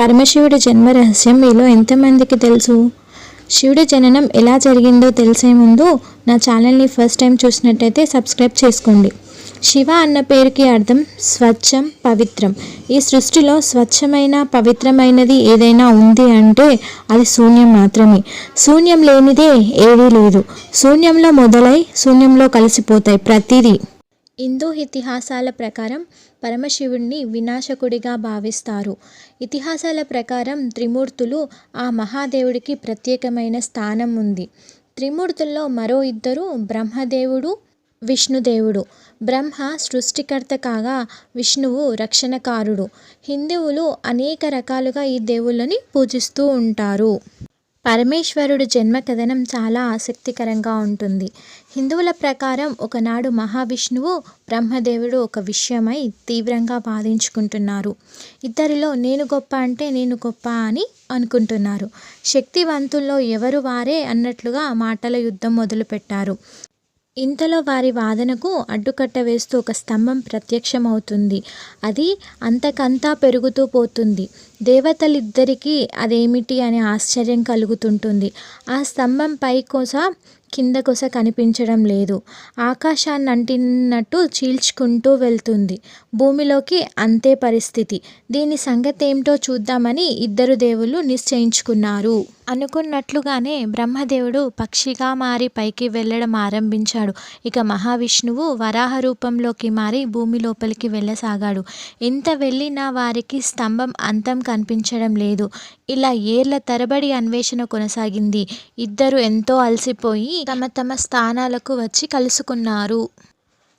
పరమశివుడి జన్మ రహస్యం మీలో ఎంతమందికి తెలుసు? శివుడి జననం ఎలా జరిగిందో తెలిసే ముందు నా ఛానల్ని ఫస్ట్ టైం చూసినట్టయితే సబ్స్క్రైబ్ చేసుకోండి. శివ అన్న పేరుకి అర్థం స్వచ్ఛం పవిత్రం. ఈ సృష్టిలో స్వచ్ఛమైన పవిత్రమైనది ఏదైనా ఉంది అంటే అది శూన్యం మాత్రమే. శూన్యం లేనిదే ఏదీ లేదు. శూన్యంలో మొదలై శూన్యంలో కలిసిపోతాయి ప్రతిదీ. హిందూ ఇతిహాసాల ప్రకారం పరమశివుణ్ణి వినాశకుడిగా భావిస్తారు. ఇతిహాసాల ప్రకారం త్రిమూర్తులు ఆ మహాదేవుడికి ప్రత్యేకమైన స్థానం ఉంది. త్రిమూర్తుల్లో మరో ఇద్దరు బ్రహ్మదేవుడు విష్ణుదేవుడు. బ్రహ్మ సృష్టికర్త కాగా విష్ణువు రక్షణకారుడు. హిందువులు అనేక రకాలుగా ఈ దేవుళ్ళని పూజిస్తూ ఉంటారు. పరమేశ్వరుడు జన్మ కథనం చాలా ఆసక్తికరంగా ఉంటుంది. హిందువుల ప్రకారం ఒకనాడు మహావిష్ణువు బ్రహ్మదేవుడు ఒక విషయమై తీవ్రంగా బాధించుకుంటున్నారు. ఇద్దరిలో నేను గొప్ప అంటే నేను గొప్ప అని అనుకుంటున్నారు. శక్తివంతుల్లో ఎవరు వారే అన్నట్లుగా మాటల యుద్ధం మొదలుపెట్టారు. ఇంతలో వారి వాదనకు అడ్డుకట్ట వేస్తూ ఒక స్తంభం ప్రత్యక్షమవుతుంది. అది అంతకంతా పెరుగుతూ పోతుంది. దేవతలిద్దరికీ అదేమిటి అనే ఆశ్చర్యం కలుగుతుంటుంది. ఆ స్తంభం పై కింద కొస కనిపించడం లేదు. ఆకాశాన్ని అంటినట్టు చీల్చుకుంటూ వెళ్తుంది. భూమిలోకి అంతే పరిస్థితి. దీని సంగతి ఏమిటో చూద్దామని ఇద్దరు దేవుళ్ళు నిశ్చయించుకున్నారు. అనుకున్నట్లుగానే బ్రహ్మదేవుడు పక్షిగా మారి పైకి వెళ్ళడం ఆరంభించాడు. ఇక మహావిష్ణువు వరాహ రూపంలోకి మారి భూమి లోపలికి వెళ్ళసాగాడు. ఎంత వెళ్ళినా వారికి స్తంభం అంతం కనిపించడం లేదు. ఇలా ఏళ్ళ తరబడి అన్వేషణ కొనసాగింది. ఇద్దరు ఎంతో అలసిపోయి తమ తమ స్థానాలకు వచ్చి కలుసుకున్నారు.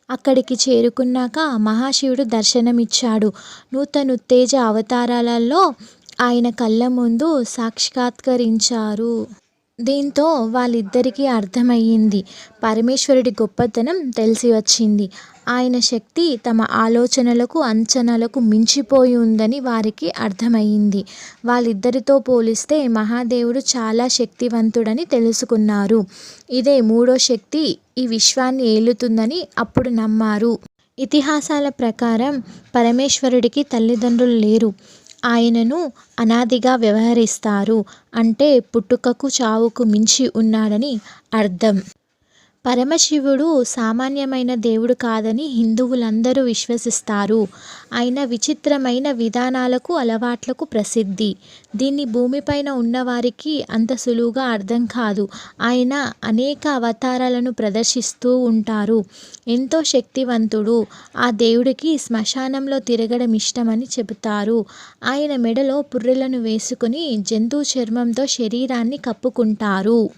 అక్కడికి చేరుకున్నాక మహాశివుడు దర్శనమిచ్చాడు. నూతన ఉత్తేజ అవతారాలలో ఆయన కళ్ళ ముందు సాక్షాత్కరించారు. దీంతో వాళ్ళిద్దరికీ అర్థమయ్యింది. పరమేశ్వరుడి గొప్పతనం తెలిసి వచ్చింది. ఆయన శక్తి తమ ఆలోచనలకు అంచనాలకు మించిపోయి ఉందని వారికి అర్థమయ్యింది. వాళ్ళిద్దరితో పోలిస్తే మహాదేవుడు చాలా శక్తివంతుడని తెలుసుకున్నారు. ఇదే మూడో శక్తి ఈ విశ్వాన్ని ఏలుతుందని అప్పుడు నమ్మారు. ఇతిహాసాల ప్రకారం పరమేశ్వరుడికి తల్లిదండ్రులు లేరు. ఆయనను అనాదిగా వ్యవహరిస్తారు అంటే పుట్టుకకు చావుకు మించి ఉన్నాడని అర్థం. పరమశివుడు సామాన్యమైన దేవుడు కాదని హిందువులందరూ విశ్వసిస్తారు. ఆయన విచిత్రమైన విధానాలకు అలవాట్లకు ప్రసిద్ధి. దీన్ని భూమిపైన ఉన్నవారికి అంత సులువుగా అర్థం కాదు. ఆయన అనేక అవతారాలను ప్రదర్శిస్తూ ఉంటారు. ఎంతో శక్తివంతుడు. ఆ దేవుడికి శ్మశానంలో తిరగడం ఇష్టమని చెబుతారు. ఆయన మెడలో పుర్రెలను వేసుకుని జంతు చర్మంతో శరీరాన్ని కప్పుకుంటారు.